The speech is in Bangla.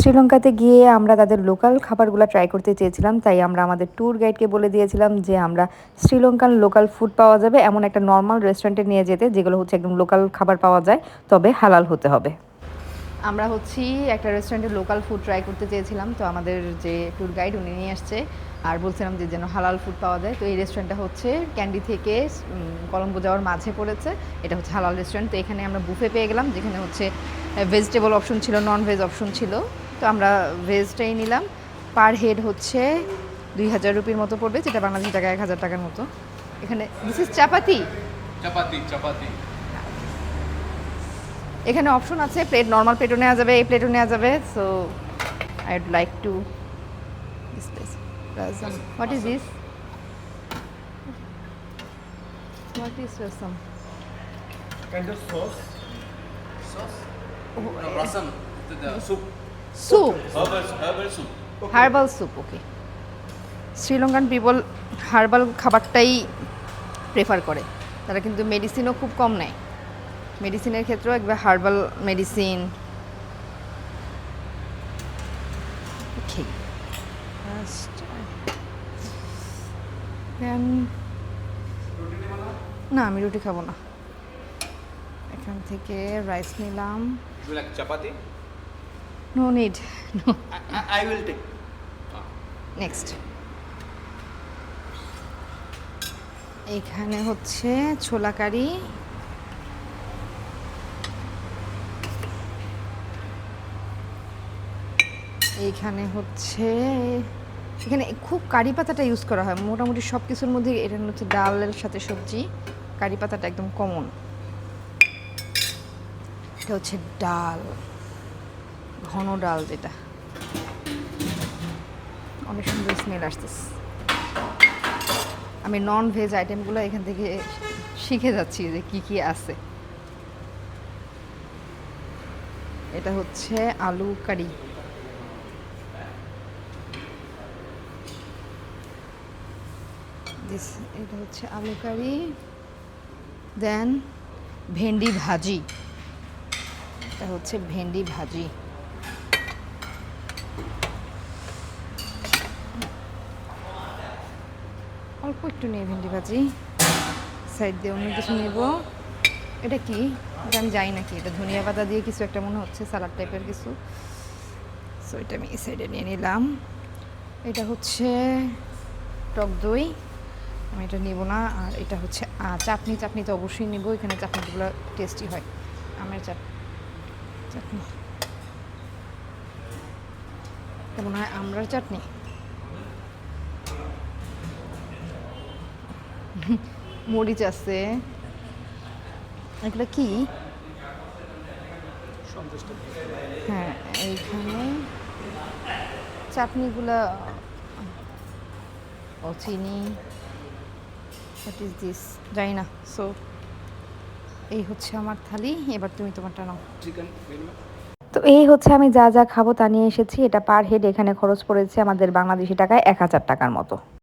শ্রীলঙ্কাতে গিয়ে আমরা তাদের লোকাল খাবারগুলো ট্রাই করতে চেয়েছিলাম, তাই আমরা আমাদের ট্যুর গাইডকে বলে দিয়েছিলাম যে আমরা শ্রীলঙ্কান লোকাল ফুড পাওয়া যাবে, এমন একটা নর্মাল রেস্টুরেন্টে নিয়ে যেতে, যেগুলো হচ্ছে একদম লোকাল খাবার পাওয়া যায়, তবে হালাল হতে হবে। আমরা হচ্ছি একটা রেস্টুরেন্টে লোকাল ফুড ট্রাই করতে চেয়েছিলাম, তো আমাদের যে ট্যুর গাইড উনি নিয়ে আসছে, আর বলছিলাম যে যেন হালাল ফুড পাওয়া যায়, তো এই রেস্টুরেন্টটা হচ্ছে ক্যান্ডি থেকে কলম্বো যাওয়ার মাঝে পড়েছে, এটা হচ্ছে হালাল রেস্টুরেন্ট তো এখানে আমরা বুফে পেয়ে গেলাম, যেখানে হচ্ছে ভেজিটেবল অপশন ছিল নন ভেজ অপশন ছিল। তো আমরা ভেজটাই নিলাম। পার হেড হচ্ছে দুই হাজার রুপির মতো পড়বে যেটা বাংলাদেশি টাকা এক হাজার টাকার মতো। এখানে দিস ইজ চাপাতি চাপাতি চাপাতি এখানে অপশন আছে প্লেট নর্মাল প্লেটও নেওয়া যাবে এই প্লেটও নেওয়া যাবে so I would like to this place what is this what is rasam kind of sauce. Sauce? No rasam. The, the soup. Soup herbal herbal soup. Herbal soup okay Sri Lankan people herbal খাবারটাই প্রেফার করে। তারা কিন্তু মেডিসিনও খুব কম নেয়। মেডিসিনের ক্ষেত্রেও একবার হার্বাল মেডিসিন না আমি রুটি খাব না। এখান থেকে রাইস নিলাম। You no need no I, I, I will take. Next এখানে হচ্ছে ছোলা কারি এইখানে হচ্ছে এখানে খুব কারি পাতাটা ইউজ করা হয়। মোটামুটি সব কিছুর মধ্যে এটা হচ্ছে ডালের সাথে সবজি। কারি পাতাটা একদম কমন এটা হচ্ছে ডাল। ঘন ডাল যেটা। অনেক সুন্দর স্মেল আসতেছে। আমি নন ভেজ আইটেমগুলো এখান থেকে শিখে যাচ্ছি যে কি কি আছে। এটা হচ্ছে আলু কারি। এটা হচ্ছে আলু কারি। দেন ভেন্ডি ভাজি। এটা হচ্ছে ভেন্ডি ভাজি। অল্প একটু নিয়ে ভেন্ডি ভাজি। সাইড দিয়ে অন্য কিছু নেব। এটা কি? এটা আমি জানি না কি। এটা ধনিয়া পাতা দিয়ে কিছু একটা মনে হচ্ছে, সালাড টাইপের কিছু। সো এটা আমি এই সাইডে নিয়ে নিলাম। এটা হচ্ছে টক দই। আমি এটা নেব না। আর এটা হচ্ছে চাটনি। চাটনি তো অবশ্যই নেব। এখানে চাটনিগুলো টেস্টি হয়। আমের চাট, চাটনি। এটা মনে হয়? আমরার চাটনি? মরিচ আছে। এগুলো কি? হ্যাঁ এইখানে। চাটনিগুলা ও চিনি। হোয়াট ইজ দিস জানি না। সো এই হচ্ছে আমার থালি। এবার তুমি তোমারটা নাও। Chicken তো এই হচ্ছে আমি যা যা খাব তা নিয়ে এসেছি। এটা পার হেড এখানে খরচ পড়েছে আমাদের বাংলাদেশি টাকায় এক হাজার টাকার মতো।